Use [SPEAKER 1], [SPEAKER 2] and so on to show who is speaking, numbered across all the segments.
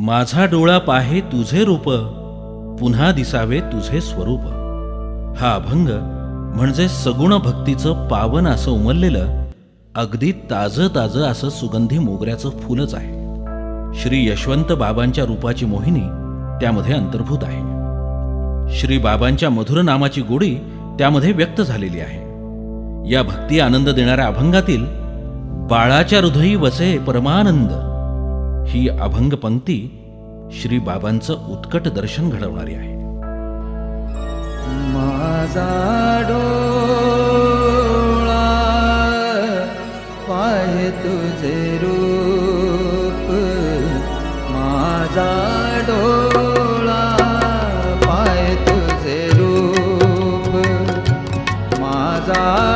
[SPEAKER 1] माझा डोळा पाहे तुझे रूप पुन्हा दिसावे तुझे स्वरूप. हा अभंग म्हणजे सगुण भक्तीचं पावन असं उमललेलं अगदी ताजं ताजं असं सुगंधी मोगऱ्याचं फुलच आहे. श्री यशवंत बाबांच्या रूपाची मोहिनी त्यामध्ये अंतर्भूत आहे. श्री बाबांच्या मधुर नामाची गोडी त्यामध्ये व्यक्त झालेली आहे. या भक्ती आनंद देणाऱ्या अभंगातील बाळाच्या हृदयी वसे परमानंद. ही अभंग पंक्ती श्री बाबांचं उत्कट दर्शन घडवणारी आहे.
[SPEAKER 2] माझा डोळा पाहे तुझे रूप. माझा डोळा पाहे तुझे रूप. माझा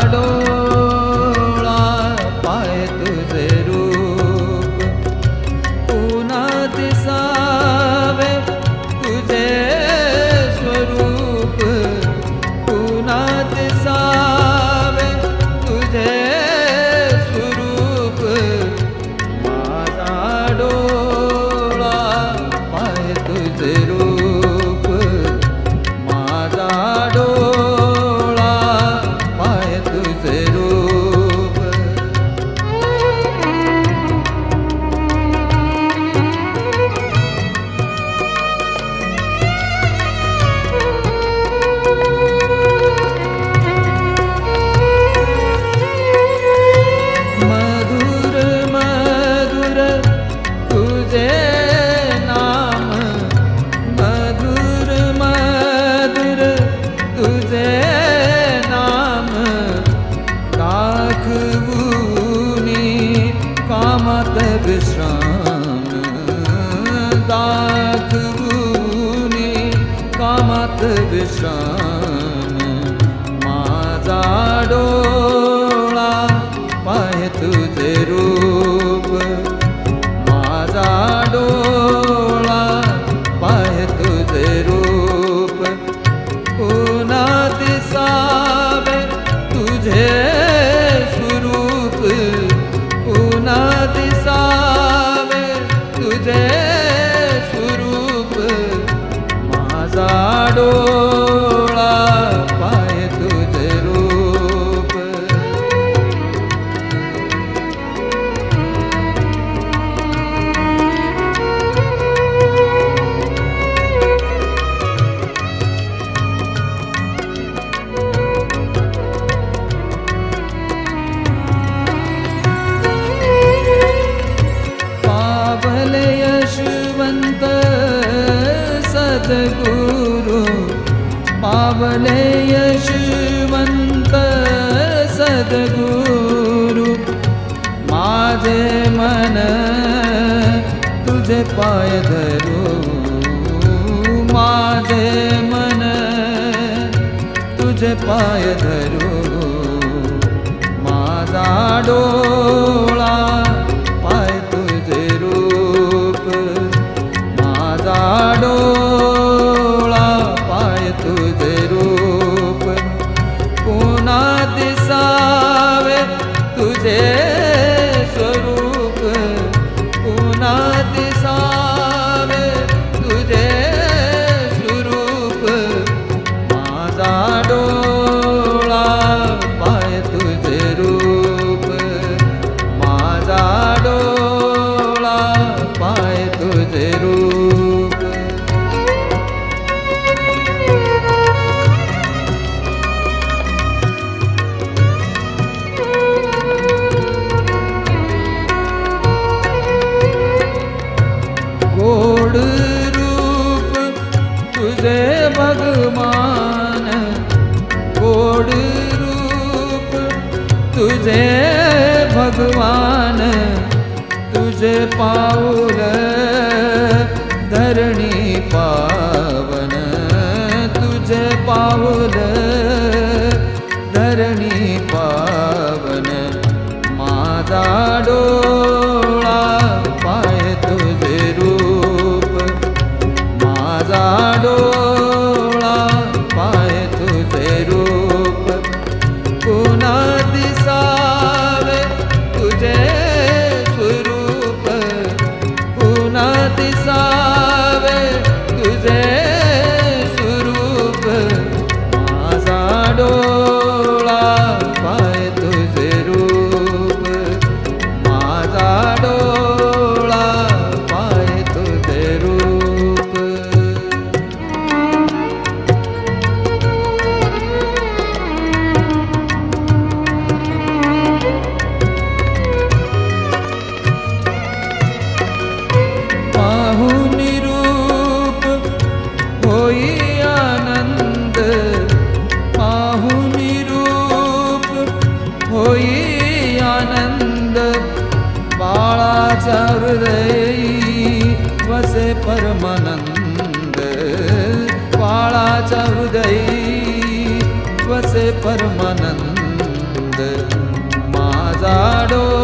[SPEAKER 2] विश्राम विश्राम दाखवूनी कामात विश्राम सद्गुरु पावले यशवंत सद्गुरु माझे मन तुझे पाय धरू माझे मन तुझे पाय धरू माझा डोळा पाय तुझे रूप. गोड रूप तुझे भगवान. गोड रूप तुझे भगवान. तुझे पाऊल धरणी पावन तुझे पाऊल आनंद बाळाचा हृदय वसे परमानंद. बाळाचा हृदय वसे परमानंद. माझा डो